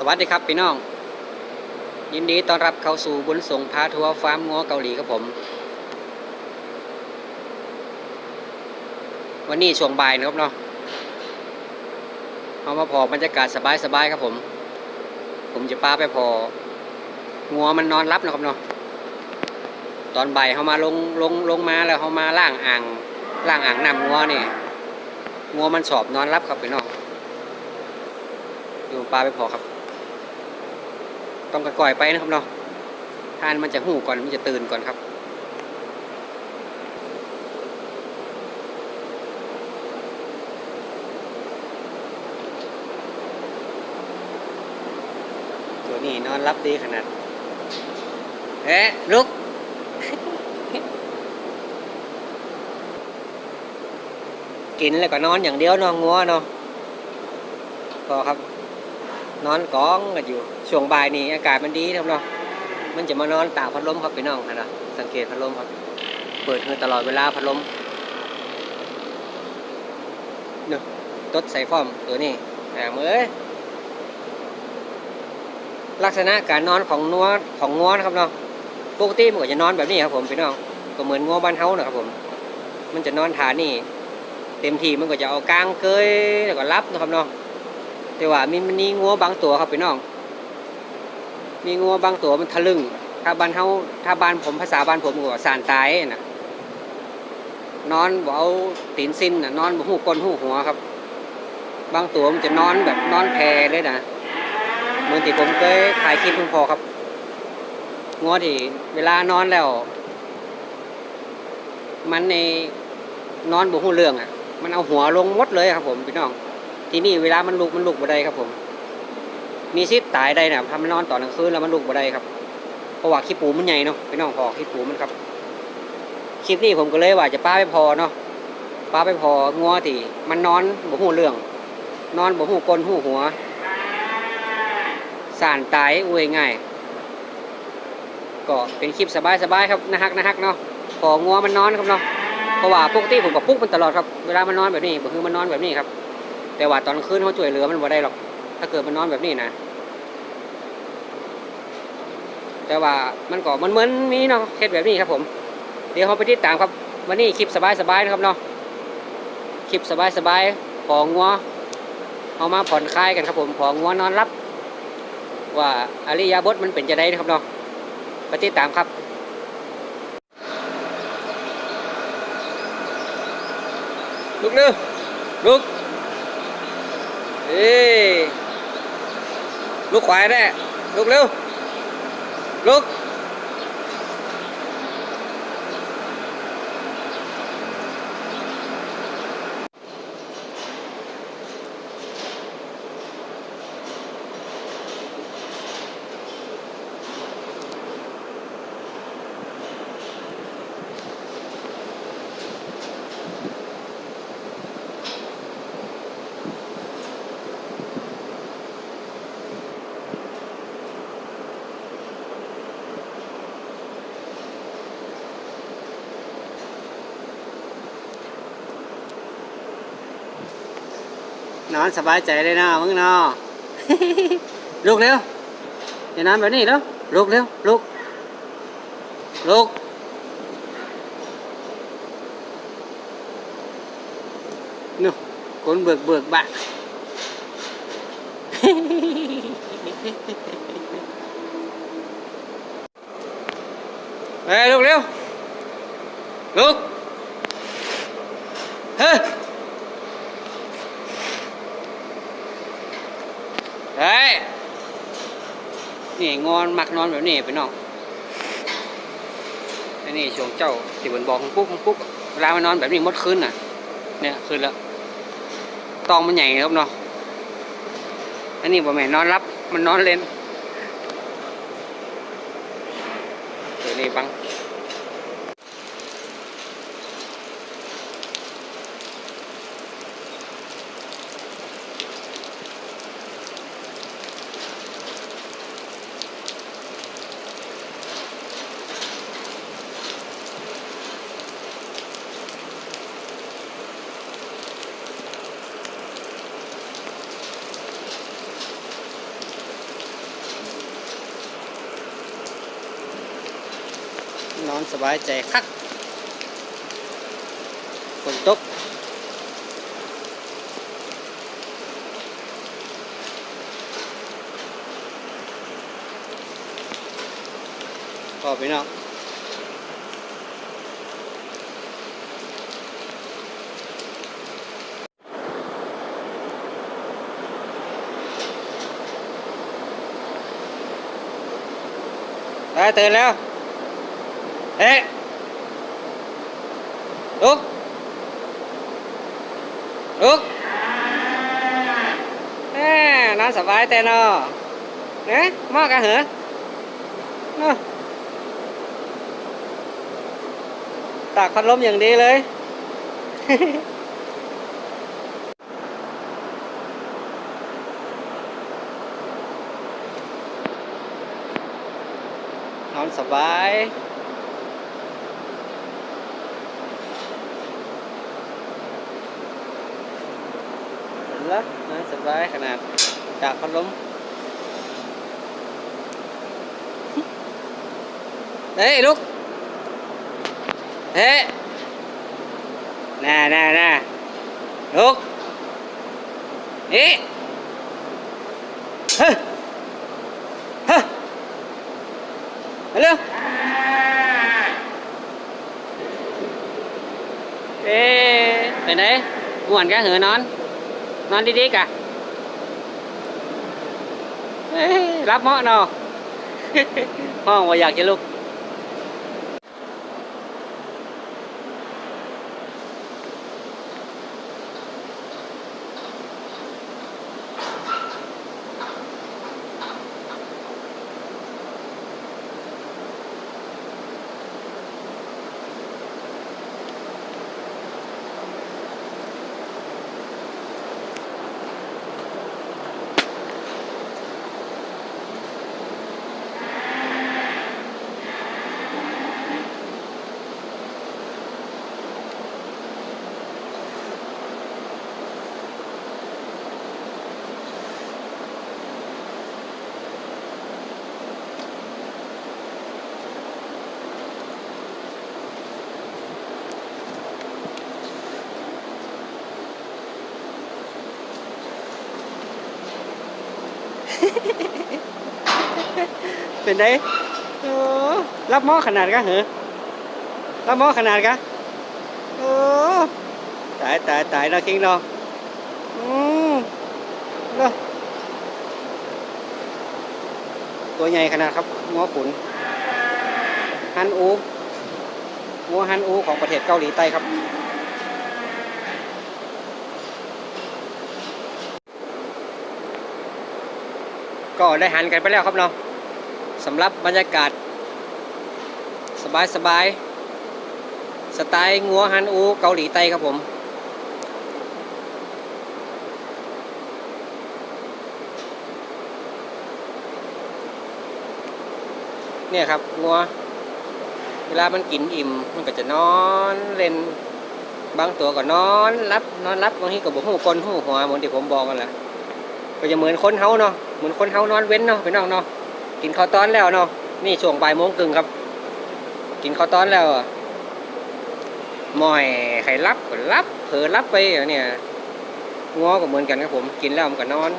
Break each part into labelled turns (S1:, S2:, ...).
S1: สวัสดีครับพี่น้อง ยินดีต้อนรับเข้าสู่บุญส่งพาทัวร์ฟาร์มงัวเกาหลีครับผม วันนี้ช่วงบ่ายนะครับเนาะเอามาพอบรรยากาศสบายๆครับผม ผมจะป้าไปพองัวมันนอนรับนะครับเนาะตอนบ่ายเขามาลงลงลงมาแล้วเขามาล่างอ่างล่างอ่างนำงัวนี่งัวมันสอบนอนรับครับพี่น้องอยู่ป้าไปพอครับ ต้องก่อยไปนะครับเนาะทานมันจะหูก่อนมันจะตื่นก่อนครับตัวนี้นอนรับดีขนาดเอ๊ะลุกกินแล้วก็นอนอย่างเดียว นอนงัวเนาะพอครับ นอนกองกันอยู่ช่วงบ่ายนี่อากาศมันดีครับเนาะมันจะมานอนตากพัดลมครับพี่น้องนะนะสังเกตพัดลมครับ เปิดคือตลอดเวลาพัดลมเนาะตดใส่ฟอมตัวนี้แต่เมื่อยลักษณะการนอนของนัวของงัวนะครับเนาะปกติมันก็จะนอนแบบนี้ครับผมพี่น้องก็เหมือนงัวบ้านเฮานะครับผม มันจะนอนฐานนี่เต็มที่มันก็จะเอากลางเกยแล้วก็รับนะครับเนาะ แต่ว่ามีมันมีงัวบางตัวครับพี่น้อง มีงัวบางตัวมันทะลึ่ง ถ้าบ้านเฮาถ้าบ้านผมภาษาบ้านผมก็สานตายนะนอนบ่เอาตีนสิ้นนะนอนบ่หูก้นหูหัวครับ บางตัวมันจะนอนแบบนอนแพเลยนะเหมือนที่ผมเคยถ่ายคลิปเพิ่งพอครับงัวที่เวลานอนแล้ว มันในนอนบ่หูเรื่องอะ มันเอาหัวลงมดเลยครับผมพี่น้อง ที่นี่เวลามันลุกมันลุกบ่ได้ครับผม มีสิทธิ์ตายได้นะถ้ามันนอนต่อหนกลางคืนแล้วมันลุกบ่ได้ครับเพราะว่าขี้ปูมันใหญ่เนาะพี่น้องพอขี้ปูมันครับคลิปนี้ผมก็เลยว่าจะป้าไปพอเนาะป้าไปพองัวที่มันนอนบ่หูเรื่อง นอนบ่หูกลนหูหัวสารตายอุ้ยง่ายก็เป็นคลิปสบายๆครับนะฮักนะฮักเนาะพองัวมันนอนครับเนาะเพราะว่าปกติผมก็ปลุ๊กมันตลอดครับเวลามันนอนแบบนี้ก็คือมันนอนแบบนี้ครับ แต่ว่าตอนคืนเขาช่วยเหลือมันบ่ได้หรอก ถ้าเกิดมันนอนแบบนี้นะแต่ว่ามันก็มันเหมือนมีเนาะเคสแบบนี้ครับผม เดี๋ยวเราไปติดตามครับวันนี้คลิปสบายๆนะครับเนาะคลิปสบายๆของงัวเอามาผ่อนคลายกันครับผมของงัวนอนรับ ว่าอริยาบทมันเป็นจะได้นะครับเนาะไปติดตามครับลุกเร็วลุก เอ้ลุกขวาแน่ลุกเร็วลุก นอนสบายใจเลยนะมึงเนาะลุกเร็วอย่านอนแบบนี้แล้วลุกเร็วลุกลุกนู่นคนเบิกเบิกบะเฮ้ยลุกเร็วลุกเฮ้ย เฮ้ย นี่ งอนมักนอนแบบนี้ไปน้องอันนี้ช่วงเจ้าที่บนบอกของปุ๊กของปุ๊กเวลามันนอนแบบนี้มดคืนน่ะ เนี่ยคืนแล้วตองมันใหญ่ครับเนาะอันนี้บ่แม่นอนรับมันนอนเล่น อนสบายใจคักฝนตกพอพี่น้องไปตื่นแล้ว เอ๊ะลุกลุกแหมนอนสบายแต่นอเนี่ยมอกันเหรอตากพัดลมอย่างดีเลยนอนสบาย เห็นแล้ว นะสบายขนาดจากพัดลมเฮ้ยลุกเฮ้ยน่าน่าน่าลุกเอ๊ะเฮ้ยเฮ้ยมาเร็วเอ๊ไปไหนม่วนกะเหอนอน นอนดีๆกะ รับเหมาะเนาะห้องว่าอยากจะลุก เป็นไงโอ้รับหมาะขนาดกะเหรอรับหมาะขนาดกะโอ้ตายตายตายเราคิงเนาอืมเนาะตัวใหญ่ขนาดครับงัวขุนฮันอูงัวฮันอูของประเทศเกาหลีใต้ครับ ก็ได้หันกันไปแล้วครับเนาะสำหรับบรรยากาศ สบายสบายสไตล์งัวฮันอูเกาหลีใต้ครับผม เนี่ยครับงัว เวลามันกินอิ่มมันก็จะนอนเล่นบางตัวก็นอนรับนอนรับบางทีก็บอกหูกลนหูหัวเหมือนที่ผมบอกกันแหละก็จะเหมือนคนเฮาเนาะ เหมือนคนเฮานอนเว้นเนาะพี่น้องเนาะกินข้าวต้อนแล้วเนาะนี่ช่วงบ่ายโมงครึ่งครับ กินข้าวต้อนแล้วหมอยไข่รับก็รับเผลอรับไปเนี่ยงอก็เหมือนกันครับผมกินแล้วมันก็นอน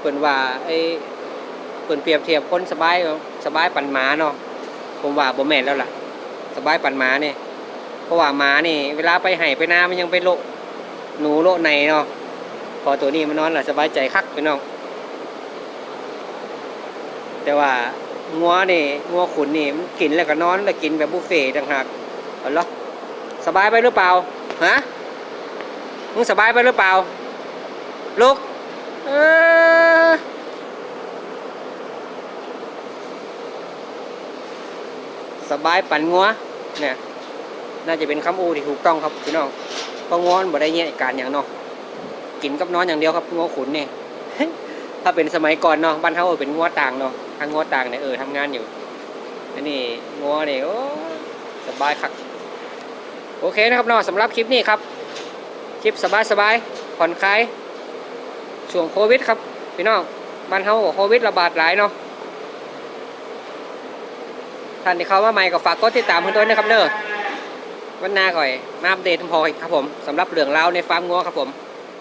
S1: เปิ่นว่าไอ้เปิ่นเปรียบเทียบคนสบายสบายปันหมาเนาะผมว่าบ่แม่นแล้วล่ะ สบายปันหมาเนี่ยเพราะว่าหมานี่ เวลาไปไห่ไปนามันยังไปโลหนูโลในเนาะ พอตัวนี้มันนอนแล่ะสบายใจคักพี่น้อง แต่ว่างัวนี่งัวขุนนี่มันกินแล้วก็นอนแล้วกินแบบบุฟเฟ่ต์ต่างหากเอาเหรอสบายไปหรือเปล่าฮะมึงสบายไปหรือเปล่าลูกเออสบายปั่นงัวเนี่ยน่าจะเป็นคำอูที่ถูกต้องครับพี่น้องเพราะงัวมันบ่ได้เงี้ยการอย่างเนาะ กินกับนอนอย่างเดียวครับงัวขุนเนี่ยถ้าเป็นสมัยก่อนเนาะบ้านเท่าเป็นงัวต่างเนาะทางงัวต่างเนี่ยเออทำงานอยู่อันี่งัวเนี่ยโอ้สบายครับโอเคนะครับเนอะสำหรับคลิปนี้ครับ คลิปสบายสบายผ่อนคลายช่วงโควิดครับพี่น้องบ้านเท่าโควิดระบาดหลายเนาะท่านที่เข้ามาใหม่ก็ฝากกดติดตามเพื่อนด้วยนะครับเนอะวันหน้าก่อยมาอัปเดตพอครับผมสำหรับเรื่องราวในฟาร์มงัวครับผม